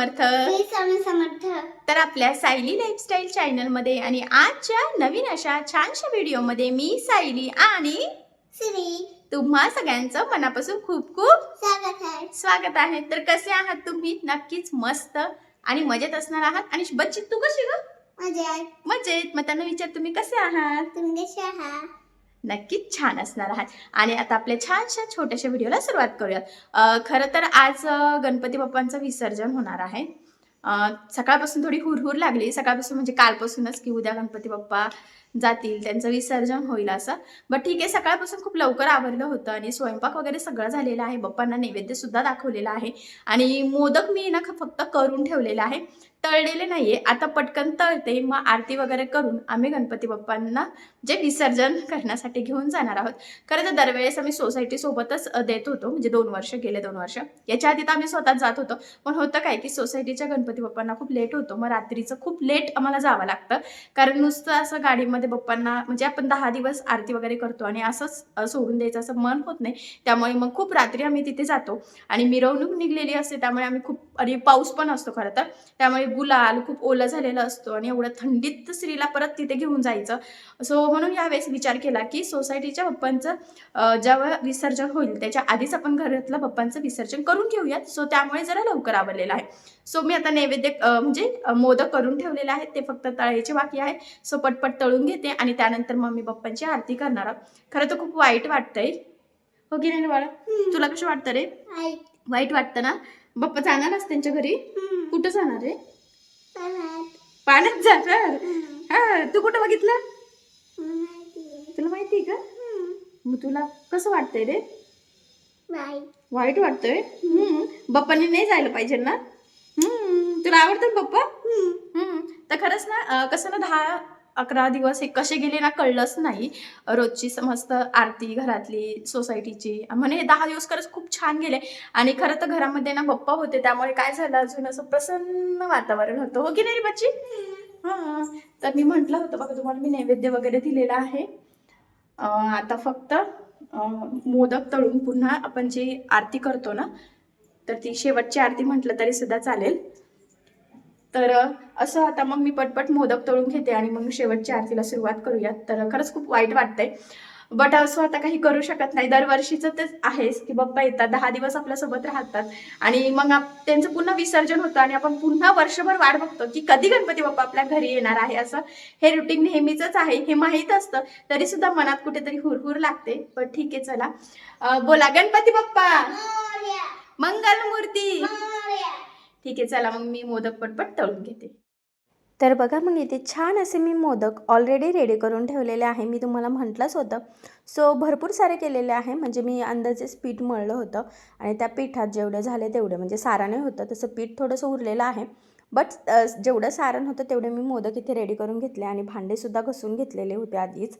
समर्थ. समर्थ. तर आपल्या सायली लाईफस्टाईल चॅनलमध्ये आणि आजच्या नवीन अशा छानशा व्हिडिओमध्ये मी सायली आणि श्री तुम्हा सगळ्यांचं मनापासून खूप खूप स्वागत आहे. स्वागत आहे. तर कसे आहात तुम्ही? नक्कीच मस्त आणि मजेत असणार आहात. आणि बच्ची तू कशी ग? मजेत. मजेत. मग त्यांना विचार तुम्ही कसे आहात? तुम्ही कसे आहात? नक्कीच छान असणार आहात. आणि आता आपल्या छानशा छोट्याशा व्हिडिओला सुरुवात करूयात. खरं तर आज गणपती बाप्पांचं विसर्जन होणार आहे. सकाळपासून थोडी हुरहुर लागली. सकाळपासून म्हणजे कालपासूनच की उद्या गणपती बाप्पा जातील त्यांचं विसर्जन होईल असं. बट ठीक आहे सकाळपासून खूप लवकर आवरलं होतं आणि स्वयंपाक वगैरे सगळं झालेलं आहे. बाप्पांना नैवेद्य सुद्धा दाखवलेला आहे. आणि मोदक मी ना फक्त करून ठेवलेला आहे. तळलेले नाहीये. आता पटकन तळते. मग आरती वगैरे करून आम्ही गणपती बाप्पांना जे विसर्जन करण्यासाठी घेऊन जाणार आहोत. खरं तर दरवेळेस आम्ही सोसायटी सोबतच देत होतो. म्हणजे दोन वर्ष गेले दोन वर्ष. याच्या आधी तर आम्ही स्वतःच जात होतो. पण होतं काय की सोसायटीच्या गणपती बाप्पांना खूप लेट होतो. मग रात्रीचं खूप लेट आम्हाला जावं लागतं. कारण नुसतं असं गाडीमध्ये बाप्पांना म्हणजे आपण दहा दिवस आरती वगैरे करतो आणि असंच सोडून द्यायचं असं मन होत नाही. त्यामुळे मग खूप रात्री आम्ही तिथे जातो. आणि मिरवणूक निघलेली असते. त्यामुळे आम्ही खूप आणि पाऊस पण असतो खरं तर. त्यामुळे गुलाल खूप ओला झालेला असतो आणि एवढं थंडीत स्त्रीला परत तिथे घेऊन जायचं. सो म्हणून यावेळेस विचार केला की सोसायटीच्या बाप्पांचं अ, जेव्हा विसर्जन होईल त्याच्या आधीच आपण घरातलं बाप्पांचं विसर्जन करून घेऊयात. सो त्यामुळे जरा लवकर आवडलेलं आहे. सो मी आता नैवेद्य म्हणजे मोदक करून ठेवलेले आहेत. ते फक्त तळायचे बाकी आहे. सो पटपट तळून घेते आणि त्यानंतर मग मी बाप्पांची आरती करणार आहे खरं तर खूप वाईट वाटतंय. हो की नाही बाळा तुला कसं वाटतं रे? वाईट वाटतं ना? बाप्पा जाणारच त्यांच्या घरी. कुठं जाणार रे परत. पाण्यात जाणार. हा तू कुठं बघितलं. तुला माहिती आहे का. मग तुला कसं वाटतंय रे वाईट वाटतंय हम्म. बाप्पांनी नाही जायला पाहिजे ना हम्म. तुला आवडतात बाप्पा. तर खरंच ना कसं ना दहा अकरा दिवस हे कसे गेले ना कळलंच नाही. रोजची समस्त आरती घरातली सोसायटीची म्हणे हे दहा दिवस खरंच खूप छान गेले. आणि खरं तर घरामध्ये ना गप्पा होते त्यामुळे काय झालं अजून असं प्रसन्न वातावरण होतं. हो की नाही बच्ची हां. तर मी म्हटलं होतं बघा तुम्हाला मी नैवेद्य वगैरे दिलेला आहे. आता फक्त मोदक तळून पुन्हा आपण जी आरती करतो ना तर ती शेवटची आरती म्हटलं तरी सुद्धा चालेल. तर असं आता मग मी पटपट मोदक तळून घेते आणि मग शेवटच्या आरतीला सुरुवात करूयात. तर खरंच खूप वाईट वाटतंय. बट असं आता काही करू शकत नाही. दरवर्षीचं तेच आहेच की बाप्पा येतात. दहा दिवस आपल्यासोबत राहतात. आणि मग आप- त्यांचं पुन्हा विसर्जन होतं आणि आपण पुन्हा वर्षभर वाट बघतो की कधी गणपती बाप्पा आपल्या घरी येणार आहे असं. हे रुटीन नेहमीच आहे. हे माहीत असतं. तरी सुद्धा मनात कुठेतरी हुरहुर लागते. पण ठीक आहे चला. बोला गणपती बाप्पा! मोरया. ठीक आहे चला मग मी मोदक पटपट तळून घेते. तर बघा मग इथे छान असे मी मोदक ऑलरेडी रेडी करून ठेवलेले आहे. मी तुम्हाला म्हटलंच होतं. सो भरपूर सारे केलेले आहे. म्हणजे मी अंदाजेच पीठ मळलं होतं आणि त्या पिठात जेवढे झाले तेवढे म्हणजे साराने होतं तसं पीठ थोडंसं उरलेलं आहे. बट जेवढं सारण होतं तेवढे मी मोदक इथे रेडी करून घेतले आणि भांडेसुद्धा घसून घेतलेले होते आधीच.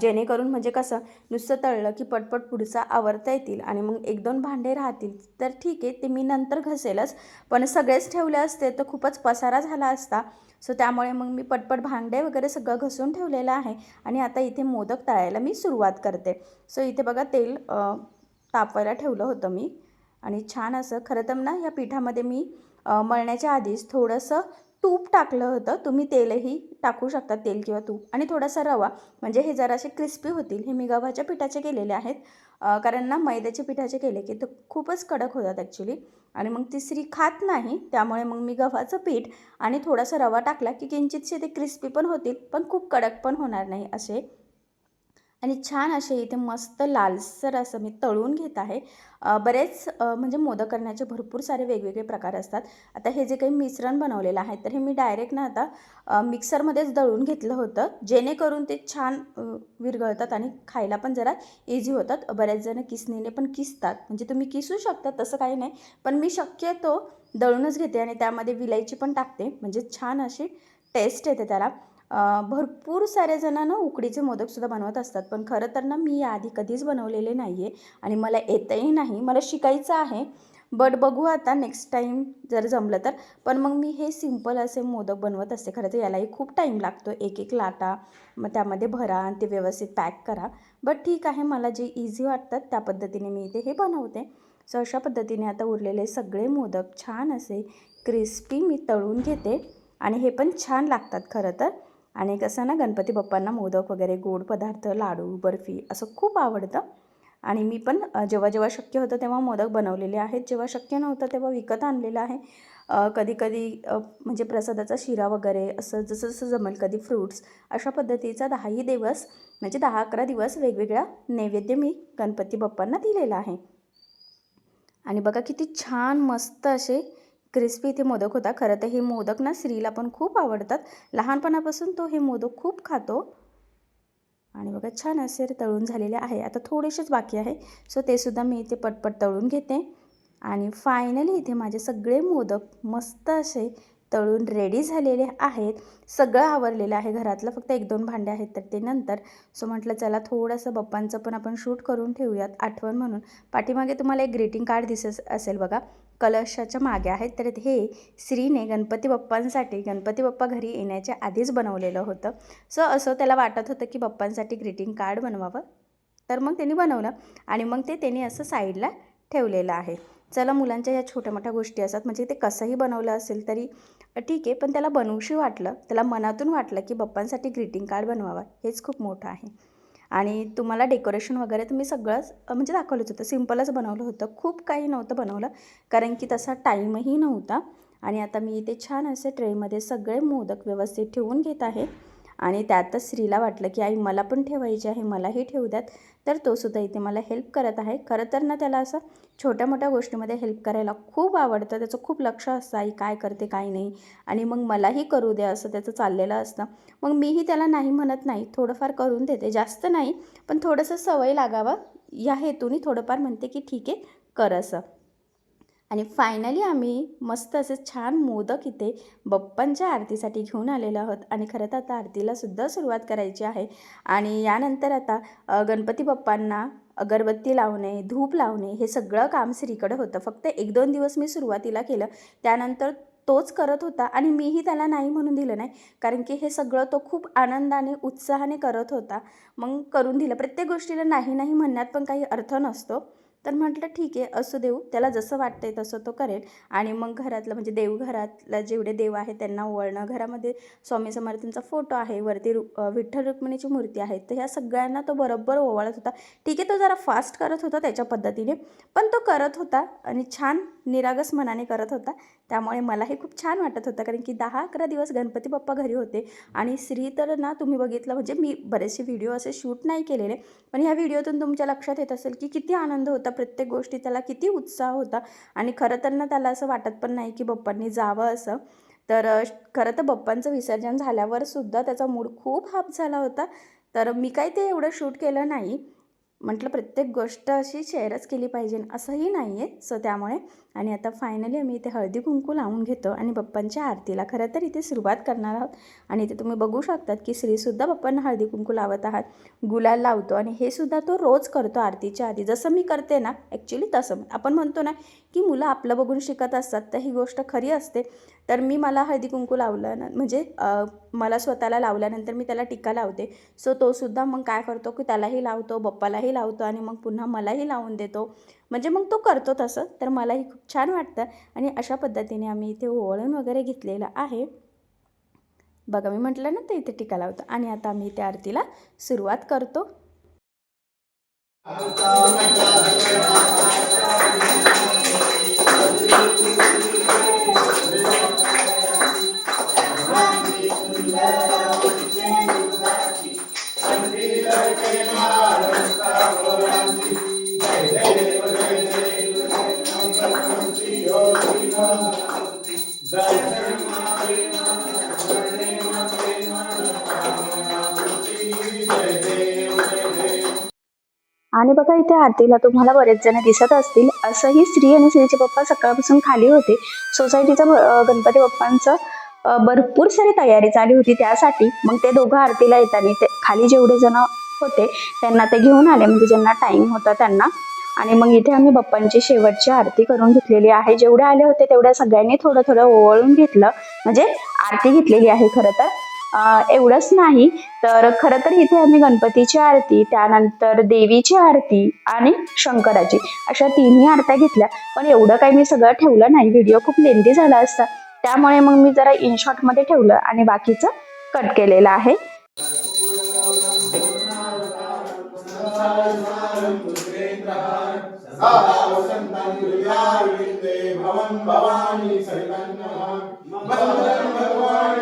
जेणेकरून म्हणजे कसं नुसतं तळलं की पटपट पुढचं आवरता येतील आणि मग एक दोन भांडे राहतील. तर ठीक आहे ते मी नंतर घसेलच. पण सगळेच ठेवले असते तर खूपच पसारा झाला असता. सो त्यामुळे मग मी पटपट भांडे वगैरे सगळं घसून ठेवलेलं आहे आणि आता इथे मोदक तळायला मी सुरुवात करते. सो इथे बघा तेल तापवायला ठेवलं होतं मी. आणि छान असं खरं तर ना या पिठामध्ये मी मळण्याच्या आधीच थोडंसं तूप टाकलं होतं. तुम्ही तेलही टाकू शकता तेल किंवा तूप. आणि थोडासा रवा. म्हणजे हे जरासे क्रिस्पी होतील. हे मी गव्हाच्या पिठाचे केलेले आहेत. कारण ना मैद्याच्या पिठाचे केले की ते खूपच कडक होतात ॲक्च्युली आणि मग तिसरी खात नाही. त्यामुळे मग मी गव्हाचं पीठ आणि थोडासा रवा टाकला की किंचितसे ते क्रिस्पी पण होतील पण खूप कडक पण होणार नाही असे. आणि छान असे इथे मस्त लालसर असं मी तळून घेत आहे. बरेच म्हणजे मोदक करण्याचे भरपूर सारे वेगवेगळे प्रकार असतात. आता हे जे काही मिश्रण बनवलेलं आहे तर हे मी डायरेक्ट ना आता मिक्सरमध्येच दळून घेतलं होतं जेणेकरून ते छान विरघळतात आणि खायला पण जरा इझी होतात. बऱ्याच जण किसणीने पण किसतात. म्हणजे तुम्ही किसू शकता तसं काही नाही पण मी शक्यतो दळूनच घेते आणि त्यामध्ये विलायची पण टाकते. म्हणजे छान अशी टेस्ट येते त्याला. भरपूर सारे जणांना ना उकडीचे मोदकसुद्धा बनवत असतात. पण खरं तर ना मी याआधी कधीच बनवलेले नाही आहे आणि मला येतही नाही. मला शिकायचं आहे. बट बघू आता नेक्स्ट टाईम जर जमलं तर. पण मग मी हे सिंपल असे मोदक बनवत असते. खरं तर यालाही खूप टाईम लागतो एक एक लाटा मग त्यामध्ये भरा आणि ते व्यवस्थित पॅक करा. बट ठीक आहे मला जे इझी वाटतात त्या पद्धतीने मी इथे हे बनवते. सो अशा पद्धतीने आता उरलेले सगळे मोदक छान असे क्रिस्पी मी तळून घेते. आणि हे पण छान लागतात खरं तर. आणि कसं ना गणपती बाप्पांना मोदक वगैरे गोड पदार्थ लाडू बर्फी असं खूप आवडतं. आणि मी पण जेव्हा जेव्हा शक्य होतं तेव्हा मोदक बनवलेले आहेत. जेव्हा शक्य नव्हतं तेव्हा विकत आणलेलं आहे. कधी कधी म्हणजे प्रसादाचा शिरा वगैरे असं जसं जसं जमेल कधी फ्रूट्स अशा पद्धतीचा दहाही दिवस म्हणजे दहा अकरा दिवस वेगवेगळ्या नैवेद्य मी गणपती बाप्पांना दिलेला आहे. आणि बघा किती छान मस्त असे क्रिस्पी इथे मोदक होता. खरं तर हे मोदक ना स्त्रीला पण खूप आवडतात. लहानपणापासून तो हे मोदक खूप खातो. आणि बघा छान असे तळून झालेले आहे. आता थोडेसेच बाकी आहे. सो ते सुद्धा मी इथे पटपट तळून घेते. आणि फायनली इथे माझे सगळे मोदक मस्त असे तळून रेडी झालेले आहेत. सगळं आवरलेलं आहे. घरातलं फक्त एक दोन भांडे आहेत तर ते नंतर. सो म्हटलं चला थोडंसं बप्पांचं पण आपण शूट करून ठेवूयात. आठवण म्हणून. पाठीमागे तुम्हाला एक ग्रीटिंग कार्ड दिसत असेल बघा. कलशाच्या मागे आहेत. तर हे श्रीने गणपती बाप्पांसाठी गणपती बाप्पा घरी येण्याच्या आधीच बनवलेलं होतं. सो असं त्याला वाटत होतं की बाप्पांसाठी ग्रीटिंग कार्ड बनवावं. तर मग त्यांनी बनवलं आणि मग ते त्यांनी असं साईडला ठेवलेलं आहे. चला मुलांच्या ह्या छोट्या मोठ्या गोष्टी असतात म्हणजे ते कसंही बनवलं असेल तरी ठीक आहे पण त्याला बनवूशी वाटलं त्याला मनातून वाटलं की बाप्पांसाठी ग्रीटिंग कार्ड बनवावं हेच खूप मोठं आहे. आणि तुम्हाला डेकोरेशन वगैरे तर मी सगळंच म्हणजे दाखवलंच होतं. सिम्पलच बनवलं होतं. खूप काही नव्हतं बनवलं कारण की तसा टाईमही नव्हता. आणि आता मी इथे छान असे ट्रेमध्ये सगळे मोदक व्यवस्थित ठेवून घेत आहे. आणि त्यातच स्त्रीला वाटलं की आई मला पण ठेवायची आहे मलाही ठेवू द्यात. तर तो सुद्धा इथे मला हेल्प करत आहे. खरं तर ना त्याला असं छोट्या मोठ्या गोष्टीमध्ये हेल्प करायला खूप आवडतं. त्याचं खूप लक्ष असतं आई काय करते काय नाही? आणि मग मलाही करू द्या असं त्याचं चाललेलं असतं. मग मीही त्याला नाही म्हणत नाही थोडंफार करून देते. जास्त नाही पण थोडंसं सवय लागावं. या हेतूने थोडंफार म्हणते की ठीक आहे कर असं. आणि फायनली आम्ही मस्त असे छान मोदक इथे बप्पांच्या आरतीसाठी घेऊन आलेलो आहोत. आणि खरं तर आता आरतीलासुद्धा सुरुवात करायची आहे. आणि यानंतर आता गणपती बाप्पांना अगरबत्ती लावणे धूप लावणे हे सगळं काम श्रीकडं होतं. फक्त एक दोन दिवस मी सुरुवातीला केलं. त्यानंतर तोच करत होता आणि मीही त्याला नाही म्हणून दिलं नाही. कारण की हे सगळं तो खूप आनंदाने उत्साहाने करत होता. मग करून दिलं. प्रत्येक गोष्टीला नाही नाही म्हणण्यात पण काही अर्थ नसतो. तर म्हटलं ठीक आहे असू देऊ. त्याला जसं वाटतंय तसं तो करेल. आणि मग घरातलं म्हणजे देवघरातलं जेवढे देव आहे त्यांना ओवळणं घरामध्ये स्वामी समर्थांचा फोटो आहे वरती रु विठ्ठल रुक्मिणीची मूर्ती आहे तर ह्या सगळ्यांना तो बरोबर ओवाळत होता. ठीक आहे तो जरा फास्ट करत होता त्याच्या पद्धतीने पण तो करत होता आणि छान निरागस मनाने करत होता. त्यामुळे मलाही खूप छान वाटत होतं कारण की दहा अकरा दिवस गणपती बाप्पा घरी होते आणि श्री तर ना तुम्ही बघितलं म्हणजे मी बरेचसे व्हिडिओ असे शूट नाही केलेले पण ह्या व्हिडिओतून तुमच्या लक्षात येत असेल की किती आनंद होता प्रत्येक गोष्टी त्याला किती उत्साह होता. आणि खरं तर ना त्याला असं वाटत पण नाही की बप्पांनी जावं असं. तर खरं तर बप्पांचं विसर्जन झाल्यावर सुद्धा त्याचा मूड खूप हाप झाला होता. तर मी काही ते एवढं शूट केलं नाही. म्हटलं प्रत्येक गोष्ट अशी शेअरच केली पाहिजे असंही नाही आहे सो त्यामुळे आणि आता फायनली आम्ही इथे हळदी कुंकू लावून घेतो आणि बप्पांच्या आरतीला खरं तर इथे सुरुवात करणार आहोत. आणि इथे तुम्ही बघू शकतात की श्रीसुद्धा बप्पांना हळदी कुंकू लावत आहात. गुलाल लावतो आणि हे सुद्धा तो रोज करतो आरतीच्या आधी. जसं मी करते ना ॲक्च्युली तसं. आपण म्हणतो ना की मुलं आपलं बघून शिकत असतात तर ही गोष्ट खरी असते. तर मी मला हळदी कुंकू लावलं ना म्हणजे मला स्वतःला लावल्यानंतर मी त्याला टिक्का लावते. सो तो सुद्धा मग काय करतो की त्यालाही लावतो बप्पालाही लावतो आणि मग पुन्हा मलाही लावून देतो. म्हणजे मग तो करतो तसं तर मलाही खूप छान वाटतं. आणि अशा पद्धतीने आम्ही इथे ओवळून वगैरे घेतलेलं आहे. बघा मी म्हटलं ना ते इथे टिका लावतो. आणि आता आम्ही इथे आरतीला सुरुवात करतो. आणि बघा इथे आरतीला तुम्हाला बरेच जण दिसत असतील. असंही स्त्री आणि स्त्रीचे पप्पा सकाळपासून खाली होते. सोसायटीचा गणपती बाप्पांचं भरपूर सारी तयारी चालू होती त्यासाठी. मग ते दोघं आरतीला येताना ते खाली जेवढे जण होते त्यांना ते घेऊन आले. म्हणजे ज्यांना टाइम होता त्यांना. आणि मग इथे आम्ही बाप्पांची शेवटची आरती करून घेतलेली आहे. जेवढे आले होते तेवढ्या सगळ्यांनी थोडं थोडं ओवळून घेतलं. म्हणजे आरती घेतलेली आहे खरं तर. एवढंच नाही. तर खरं तर इथे आम्ही गणपतीची आरती त्यानंतर देवीची आरती आणि शंकराची अशा तिन्ही आरत्या घेतल्या. पण एवढं काही मी सगळं ठेवलं नाही. व्हिडिओ खूप लेंदी झाला असता. त्यामुळे मग मी जरा इन ठेवलं आणि बाकीचं कट केलेलं आहे. भवन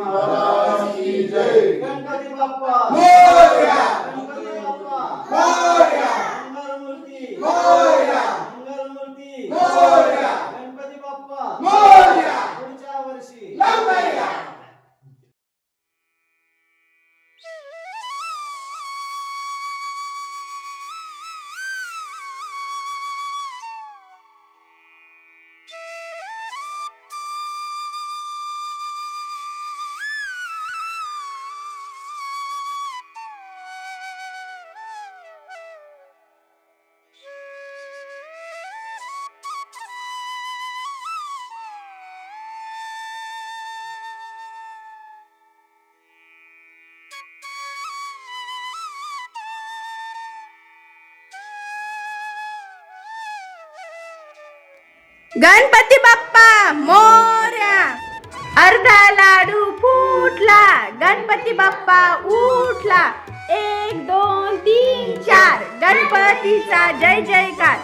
गणपती जय गणपती बाप्पा गणपती बाप्पा मोर्या. अर्धा लाडू फुटला. गणपती बाप्पा उठला. एक दोन तीन चार. गणपतीचा जय जयकार.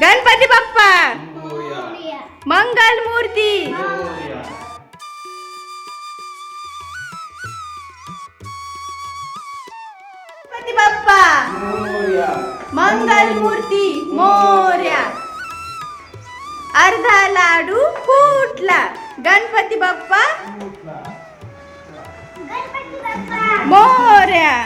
गणपती बाप्पा. मोरया. मंगल मूर्ती. गणपती बाप्पा. मंगल मूर्ती मोर्या. अर्धा लाडू फुटला. गणपती बाप्पा? गणपती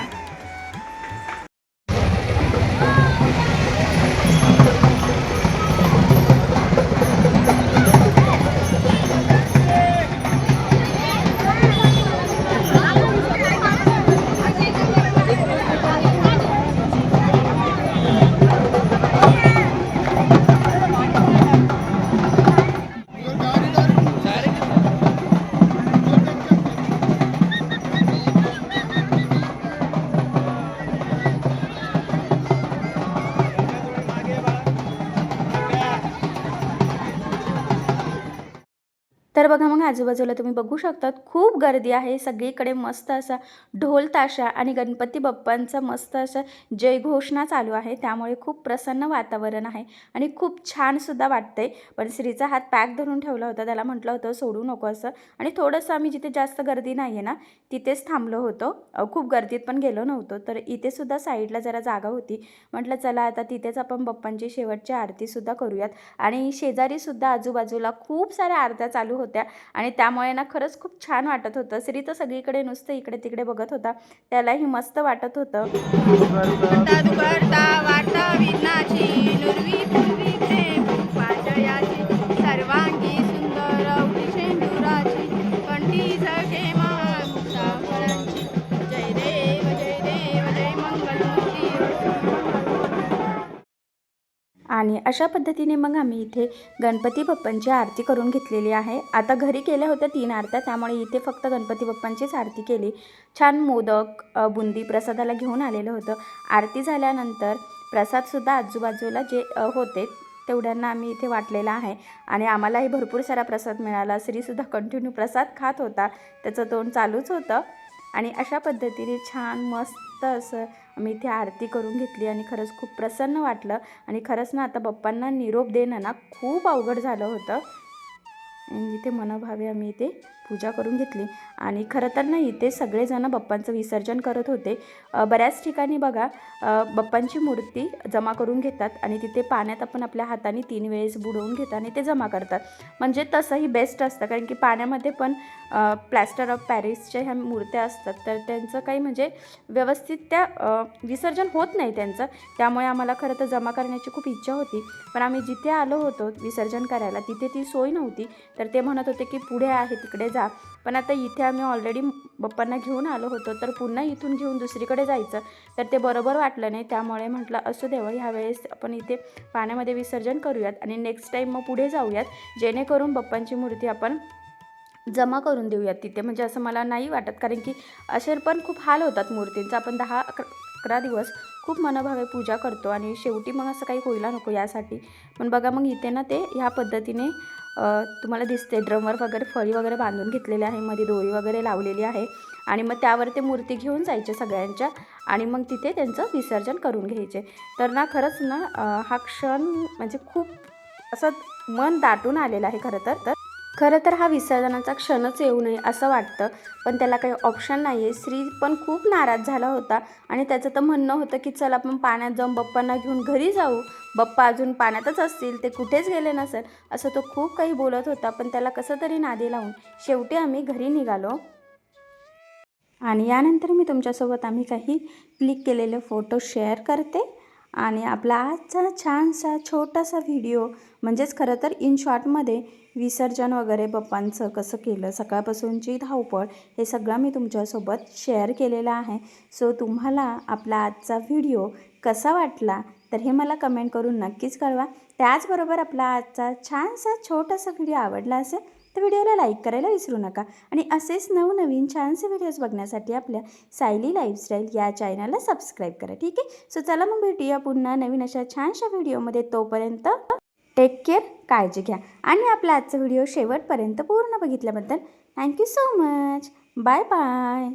तर बघा मग आजूबाजूला तुम्ही बघू शकतात खूप गर्दी आहे. सगळीकडे मस्त असा ढोल ताशा आणि गणपती बाप्पांचा मस्त असा जयघोषणा चालू आहे. त्यामुळे खूप प्रसन्न वातावरण आहे आणि खूप छानसुद्धा वाटतंय. पण श्रीचा हात पॅक धरून ठेवला होता त्याला म्हटलं होतं सोडू नको असं. आणि थोडंसं आम्ही जिथे जास्त गर्दी नाही आहे ना तिथेच थांबलो होतो. खूप गर्दीत पण गेलो नव्हतो. तर इथेसुद्धा साईडला जरा जागा होती. म्हटलं चला आता तिथेच आपण बाप्पांची शेवटची आरतीसुद्धा करूयात. आणि शेजारीसुद्धा आजूबाजूला खूप साऱ्या आरत्या चालू होत्या आणि त्यामुळे ना खरंच खूप छान वाटत होतं. श्री तर सगळीकडे नुसतं इकडे तिकडे बघत होता. त्यालाही मस्त वाटत होतं. आणि अशा पद्धतीने मग आम्ही इथे गणपती बाप्पांची आरती करून घेतलेली आहे. आता घरी केल्या होत्या तीन आरत्या त्यामुळे इथे फक्त गणपती बाप्पांचीच आरती केली. छान मोदक बुंदी प्रसादाला घेऊन आलेलं होतं. आरती झाल्यानंतर प्रसादसुद्धा आजूबाजूला जे होते तेवढ्यांना आम्ही इथे वाटलेला आहे. आणि आम्हालाही भरपूर सारा प्रसाद मिळाला. श्रीसुद्धा कंटिन्यू प्रसाद खात होता. त्याचं तोंड चालूच होतं. आणि अशा पद्धतीने छान मस्त असं मी इथे आरती करून घेतली आणि खरंच खूप प्रसन्न वाटलं. आणि खरंच ना आता बप्पांना निरोप देणं ना खूप अवघड झालं होतं. आणि इथे मनोभावे आम्ही इथे पूजा करून घेतली. आणि खरं तर ना इथे सगळेजण बाप्पांचं विसर्जन करत होते. बऱ्याच ठिकाणी बघा बाप्पांची मूर्ती जमा करून घेतात आणि तिथे पाण्यात आपण आपल्या हाताने तीन वेळेस बुडवून घेतात आणि ते जमा करतात. म्हणजे तसंही बेस्ट असतं कारण की पाण्यामध्ये पण प्लॅस्टर ऑफ पॅरिसच्या ह्या मूर्त्या असतात. तर त्यांचं काही म्हणजे व्यवस्थित त्या विसर्जन होत नाही त्यांचं. त्यामुळे आम्हाला खरं तर जमा करण्याची खूप इच्छा होती. पण आम्ही जिथे आलो होतो विसर्जन करायला तिथे ती सोय नव्हती. तर ते म्हणत होते की पुढे आहे तिकडे जा पण आता इथे आम्ही ऑलरेडी बप्पांना घेऊन आलो होतो तर पुन्हा इथून घेऊन दुसरीकडे जायचं. तर ते बरोबर वाटलं नाही त्यामुळे म्हटलं असू देवं हो, ह्यावेळेस आपण इथे पाण्यामध्ये विसर्जन करूयात आणि नेक्स्ट टाईम मग पुढे जाऊयात. जेणेकरून बप्पांची मूर्ती आपण जमा करून देऊयात तिथे. म्हणजे असं मला नाही वाटत कारण की असे पण खूप हाल होतात मूर्तींचा. आपण दहा अकरा अकरा दिवस खूप मनोभावे पूजा करतो आणि शेवटी मग असं काही व्हायला नको यासाठी. पण बघा मग इथे ना ते ह्या पद्धतीने तुम्हाला दिसते ड्रमवर वगैरे फळी वगैरे बांधून घेतलेली आहे. मध्ये दोरी वगैरे लावलेली आहे. आणि मग त्यावर ते मूर्ती घेऊन जायचे सगळ्यांच्या आणि मग तिथे त्यांचं विसर्जन करून घ्यायचे. तर ना खरंच ना हा क्षण म्हणजे खूप असं मन दाटून आलेलं आहे खरं तर. तर खरं तर हा विसर्जनाचा क्षणच येऊ नये असं वाटतं पण त्याला काही ऑप्शन नाही आहे श्री पण खूप नाराज झाला होता आणि त्याचं तर म्हणणं होतं की चल आपण पाण्यात जाऊन बप्पांना घेऊन घरी जाऊ. बप्पा अजून पाण्यातच असतील ते कुठेच गेले नसेल. असं तो खूप काही बोलत होता पण त्याला कसं तरी नादी लावून शेवटी आम्ही घरी निघालो. आणि यानंतर मी तुमच्यासोबत आम्ही काही क्लिक केलेले फोटो शेअर करते. आणि आपला आजचा छानसा छोटासा व्हिडिओ म्हणजेच खरं तर इन शॉर्टमध्ये विसर्जन वगैरे बाप्पांचं कसं केलं सकाळपासूनची धावपळ हे सगळं मी तुमच्यासोबत शेअर केलेलं आहे. सो तुम्हाला आपला आजचा व्हिडिओ कसा वाटला तर हे मला कमेंट करून नक्कीच कळवा. त्याचबरोबर आपला आजचा छानसा छोटासा व्हिडिओ आवडला असेल तर व्हिडिओला लाईक करायला विसरू नका. आणि असेच नवनवीन छानसे व्हिडिओज बघण्यासाठी आपल्या सायली लाईफस्टाईल या चॅनलला सबस्क्राईब करा ठीक आहे? सो चला मग भेटूया पुन्हा नवीन अशा छानशा व्हिडिओमध्ये. तोपर्यंत टेक केअर काळजी घ्या. आणि आपला आजचा व्हिडिओ शेवटपर्यंत पूर्ण बघितल्याबद्दल thank you so much bye bye